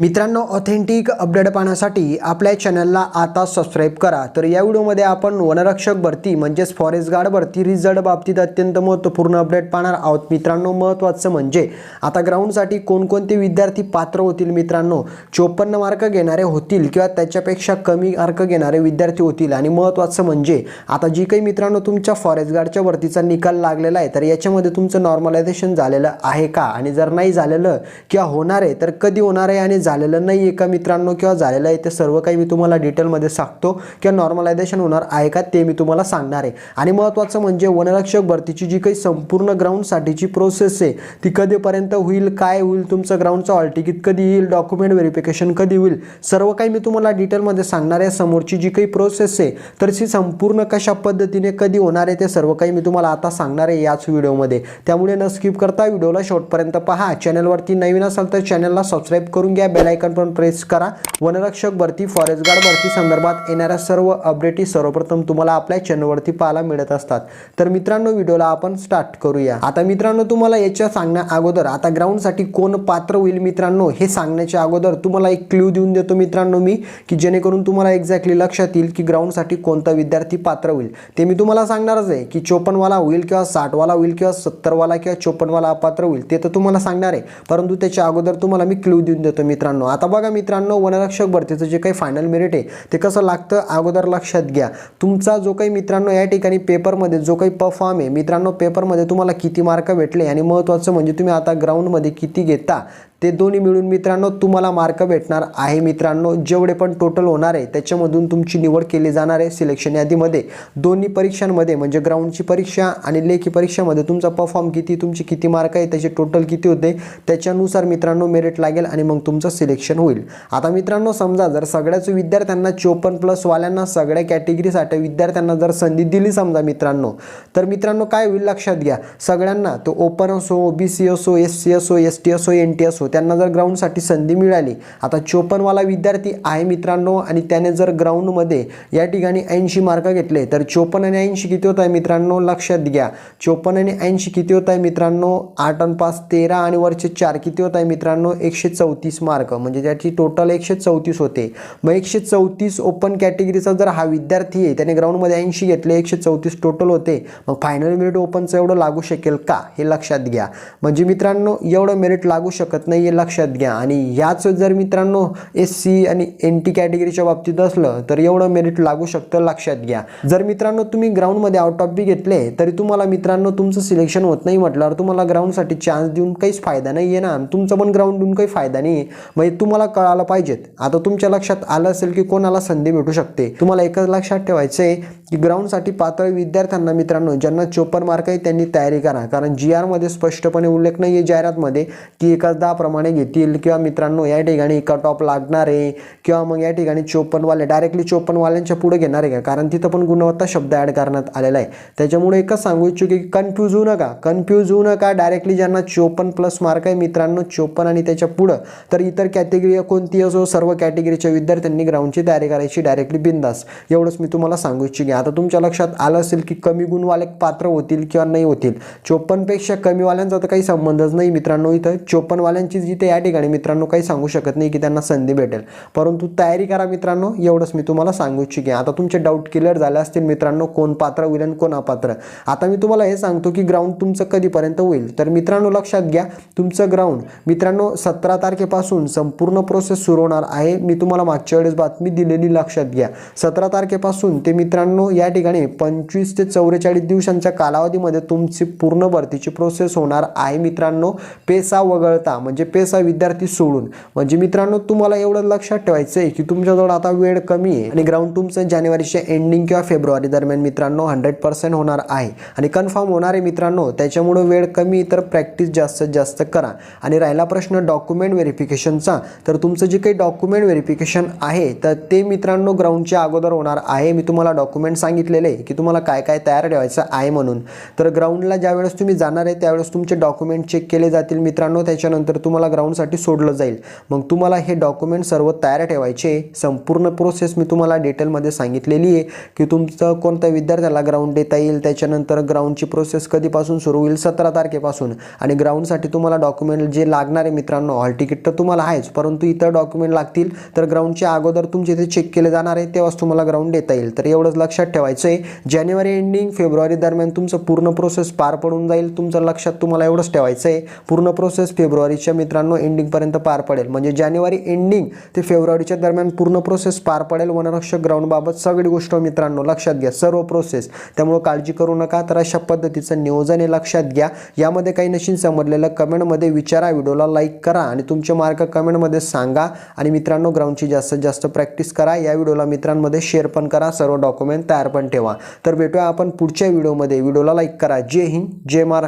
मित्रांनो authentic update पाहण्यासाठी आपल्या चॅनलला आता सबस्क्राईब करा. तर या व्हिडिओमध्ये आपण वनरक्षक भरती म्हणजेच फॉरेस्ट गार्ड भरती रिझल्ट बाबतीत अत्यंत महत्त्वपूर्ण अपडेट पाहणार आहोत. मित्रांनो महत्त्वाचं म्हणजे आता ग्राउंडसाठी कोणकोणते विद्यार्थी पात्र होतील मित्रांनो? चोपन्न मार्क घेणारे होतील किंवा त्याच्यापेक्षा कमी मार्क घेणारे विद्यार्थी होतील. आणि महत्त्वाचं म्हणजे आता जी काही मित्रांनो तुमच्या फॉरेस्ट गार्डच्या भरतीचा निकाल लागलेला आहे तर याच्यामध्ये तुमचं नॉर्मलायझेशन झालेलं आहे का? आणि जर नाही झालेलं किंवा होणार आहे तर कधी होणार आहे? आणि झालेलं नाही आहे का मित्रांनो? किंवा झालेलं आहे ते सर्व काही मी तुम्हाला डिटेलमध्ये सांगतो. किंवा नॉर्मलायझेशन होणार आहे का ते मी तुम्हाला सांगणार आहे. आणि महत्त्वाचं म्हणजे वनरक्षक भरतीची जी काही संपूर्ण ग्राउंडसाठीची प्रोसेस आहे ती कधीपर्यंत होईल काय होईल तुमचं ग्राउंडचं ऑल तिकीट कधी येईल डॉक्युमेंट व्हेरिफिकेशन कधी होईल सर्व काही मी तुम्हाला डिटेलमध्ये सांगणार आहे. समोरची जी काही प्रोसेस आहे तर ती संपूर्ण कशा पद्धतीने कधी होणार आहे ते सर्व काही मी तुम्हाला आता सांगणार आहे याच व्हिडिओमध्ये त्यामुळे न स्किप करता व्हिडिओला शेवटपर्यंत पहा. चॅनलवरती नवीन असाल तर चॅनलला सबस्क्राईब करून घ्या. बेल आयकॉन पण प्रेस करा. वनरक्षक भरती फॉरेस्ट गार्ड भरती संदर्भात येणाऱ्या सर्व अपडेटी सर्वप्रथम तुम्हाला आपल्या चॅनलवरती पाहायला मिळत असतात. तर मित्रांनो व्हिडिओला आपण स्टार्ट करूया. आता मित्रांनो तुम्हाला याच्या सांगण्या अगोदर आता ग्राउंडसाठी कोण पात्र होईल मित्रांनो हे सांगण्याच्या अगोदर तुम्हाला एक क्ल्यू देऊन देतो मित्रांनो मी की जेणेकरून तुम्हाला एक्झॅक्टली लक्षात येईल की ग्राउंडसाठी कोणता विद्यार्थी पात्र होईल. ते मी तुम्हाला सांगणारच आहे की चोपन्नवाला होईल किंवा साठवाला होईल किंवा सत्तरवाला किंवा चोपन्नवाला अपात्र होईल ते तर तुम्हाला सांगणार आहे. परंतु त्याच्या अगोदर तुम्हाला मी क्ल्यू देऊन देतो मित्रांनो. मित्रांनो आता बघा मित्रांनो वनरक्षक भरतीचं जे काही फायनल मेरिट आहे ते कसं लागतं अगोदर लक्षात घ्या. तुमचा जो काही मित्रांनो या ठिकाणी पेपरमध्ये जो काही परफॉर्म आहे मित्रांनो पेपरमध्ये तुम्हाला किती मार्क भेटले आणि महत्त्वाचं म्हणजे तुम्ही आता ग्राउंडमध्ये किती घेता ते दोन्ही मिळून मित्रांनो तुम्हाला मार्क भेटणार आहे मित्रांनो. जेवढे पण टोटल होणार आहे त्याच्यामधून तुमची निवड केली जाणार आहे सिलेक्शन यादीमध्ये. दोन्ही परीक्षांमध्ये म्हणजे ग्राउंडची परीक्षा आणि लेखी परीक्षामध्ये तुमचा परफॉर्म किती तुमची किती मार्क आहे त्याचे टोटल किती होते त्याच्यानुसार मित्रांनो मेरिट लागेल आणि मग तुमचं सिलेक्शन होईल. आता मित्रांनो समजा जर सगळ्याच विद्यार्थ्यांना चोपन्न प्लस वाल्यांना सगळ्या कॅटेगरीसाठी विद्यार्थ्यांना जर संधी दिली समजा मित्रांनो तर मित्रांनो काय होईल लक्षात घ्या. सगळ्यांना तो ओपन असो ओ बी सी असो एस सी असो एस टी असो एन टी असो त्यांना जर ग्राउंडसाठी संधी मिळाली आता चोपन्नवाला विद्यार्थी आहे मित्रांनो आणि त्याने जर ग्राउंडमध्ये या ठिकाणी ऐंशी मार्क घेतले तर चोपन्न आणि ऐंशी किती होत आहे मित्रांनो? लक्षात घ्या. चोपन्न आणि ऐंशी किती होत आहे मित्रांनो? आठ आणि पाच तेरा आणि वरचे चार किती होत आहे मित्रांनो? एकशे चौतीस मार्क म्हणजे त्याची टोटल एकशे चौतीस होते. मग एकशे चौतीस ओपन कॅटेगरीचा जर हा विद्यार्थी आहे त्याने ग्राउंडमध्ये ऐंशी घेतले एकशे चौतीस टोटल होते. मग फायनल मेरिट ओपनचं एवढं लागू शकेल का? हे लक्षात घ्या. म्हणजे मित्रांनो एवढं मेरिट लागू शकत नाही. हे लक्षात घ्या. आणि याच जर मित्रांनो एस सी आणि एन टी कॅटेगरीच्या बाबतीत असलं तर एवढं मेरिट लागू शकतं लक्षात घ्या. जर मित्रांनो तुम्ही ग्राउंडमध्ये आउट ऑफ बी घेतले तरी तुम्हाला मित्रांनो तुमचं सिलेक्शन होत नाही म्हटल्यावर तुम्हाला ग्राउंडसाठी चान्स देऊन काहीच फायदा नाही आहे ना तुमचं पण ग्राउंड देऊन काही फायदा नाही आहे म्हणजे तुम्हाला कळालं पाहिजेत. आता तुमच्या लक्षात आलं असेल की कोणाला संधी भेटू शकते. तुम्हाला एकच लक्षात ठेवायचं आहे की ग्राउंडसाठी पातळ विद्यार्थ्यांना मित्रांनो ज्यांना चोपन्न मार्क आहे त्यांनी तयारी करा. कारण जी आरमध्ये स्पष्टपणे उल्लेख नाही आहे जाहिरातमध्ये की एकाच प्रमाणे घेतील किंवा मित्रांनो या ठिकाणी कट ऑफ लागणार आहे किंवा मग या ठिकाणी चोपन्नवाले डायरेक्टली चोपन्नवाल्यांच्या पुढे घेणार आहे का? कारण तिथं पण गुणवत्ता शब्द ॲड करण्यात आलेला आहे. त्याच्यामुळे एकच सांगू इच्छितो की कन्फ्यूज होऊ नका. कन्फ्यूज होऊ नका डायरेक्टली ज्यांना चोपन्न प्लस मार्क आहे मित्रांनो चोपन्न आणि त्याच्या पुढं. तर इतर कॅटेगरी कोणती असो सर्व कॅटेगरीच्या विद्यार्थ्यांनी ग्राउंडची तयारी करायची डायरेक्टली बिंदास. एवढंच मी तुम्हाला सांगू इच्छितो आता तुमच्या लक्षात आलं असेल की कमी गुणवाले पात्र होतील किंवा नाही होतील. चोपन्नपेक्षा कमीवाल्यांचा तर काही संबंधच नाही मित्रांनो इथं. चोपन्नवाल्यांची जिथे या ठिकाणी मित्रांनो काही सांगू शकत नाही की त्यांना संधी भेटेल. परंतु तयारी करा मित्रांनो एवढंच मी तुम्हाला सांगू इच्छिके आता तुमचे डाऊट क्लिअर झाले असतील मित्रांनो कोण पात्र होईल आणि कोण अपात्र? आता मी तुम्हाला हे सांगतो की ग्राउंड तुमचं कधीपर्यंत होईल. तर मित्रांनो लक्षात घ्या तुमचं ग्राउंड मित्रांनो सतरा तारखेपासून संपूर्ण प्रोसेस सुरू होणार आहे. मी तुम्हाला मागच्या वेळेस बातमी दिलेली लक्षात घ्या. सतरा तारखेपासून ते मित्रांनो या ठिकाणी पंचवीस ते चौवेचाळीस दिवसांच्या कालावधीमध्ये तुमची पूर्ण भरतीची प्रोसेस होणार आहे मित्रांनो. पेसा वगळता म्हणजे पेसा विद्यार्थी सोडून. म्हणजे मित्रांनो तुम्हाला एवढं लक्षात ठेवायचं आहे की तुमच्याजवळ आता वेळ कमी आहे आणि ग्राउंड तुमचं जानेवारीच्या एंडिंग किंवा फेब्रुवारी दरम्यान मित्रांनो हंड्रेड पर्सेंट होणार आहे. आणि कन्फर्म होणार आहे मित्रांनो त्याच्यामुळं वेळ कमी तर प्रॅक्टिस जास्तीत जास्त करा. आणि राहिला प्रश्न डॉक्युमेंट व्हेरिफिकेशनचा तर तुमचं जे काही डॉक्युमेंट व्हेरिफिकेशन आहे तर ते मित्रांनो ग्राउंडच्या अगोदर होणार आहे. मी तुम्हाला डॉक्युमेंट सांगितलेले आहे की तुम्हाला काय काय तयार ठेवायचं आहे म्हणून. तर ग्राउंडला ज्यावेळेस तुम्ही जाणार आहे त्यावेळेस तुमचे डॉक्युमेंट चेक केले जातील मित्रांनो. त्याच्यानंतर तुम्हाला तुम्हाला ग्राउंडसाठी सोडलं जाईल. मग तुम्हाला हे डॉक्युमेंट सर्व तयार ठेवायचे. संपूर्ण प्रोसेस मी तुम्हाला डिटेलमध्ये सांगितलेली आहे की तुमचं कोणत्या विद्यार्थ्याला ग्राउंड देता येईल त्याच्यानंतर ग्राउंडची प्रोसेस कधीपासून सुरू होईल? सतरा तारखेपासून. आणि ग्राउंडसाठी तुम्हाला डॉक्युमेंट जे लागणार आहे मित्रांनो हॉल तिकीट तर तुम्हाला आहेच परंतु इतर डॉक्युमेंट लागतील तर ग्राउंडच्या अगोदर तुमचे ते चेक केले जाणार आहे तेव्हाच तुम्हाला ग्राउंड देता येईल. तर एवढंच लक्षात ठेवायचं आहे जानेवारी एंडिंग फेब्रुवारी दरम्यान तुमचं पूर्ण प्रोसेस पार पडून जाईल. तुमचं लक्षात तुम्हाला एवढंच ठेवायचं आहे पूर्ण प्रोसेस फेब्रुवारीच्या मित्रांनो एंडिंगपर्यंत पार पडेल. म्हणजे जानेवारी एंडिंग ते फेब्रुवारीच्या दरम्यान पूर्ण प्रोसेस पार पडेल. वनरक्षक ग्राउंडबाबत सगळी गोष्ट मित्रांनो लक्षात घ्या. सर्व प्रोसेस त्यामुळे काळजी करू नका. तर अशा पद्धतीचं नियोजन हे लक्षात घ्या. यामध्ये काही नशीन समजलेलं कमेंटमध्ये विचारा. व्हिडिओला लाईक करा आणि तुमचे मार्क कमेंटमध्ये सांगा. आणि मित्रांनो ग्राउंडची जास्तीत जास्त प्रॅक्टिस करा. या व्हिडिओला मित्रांमध्ये शेअर पण करा. सर्व डॉक्युमेंट तयार पण ठेवा. तर भेटूया आपण पुढच्या व्हिडिओमध्ये. व्हिडिओला लाईक करा. जय हिंद. जय महाराष्ट्र.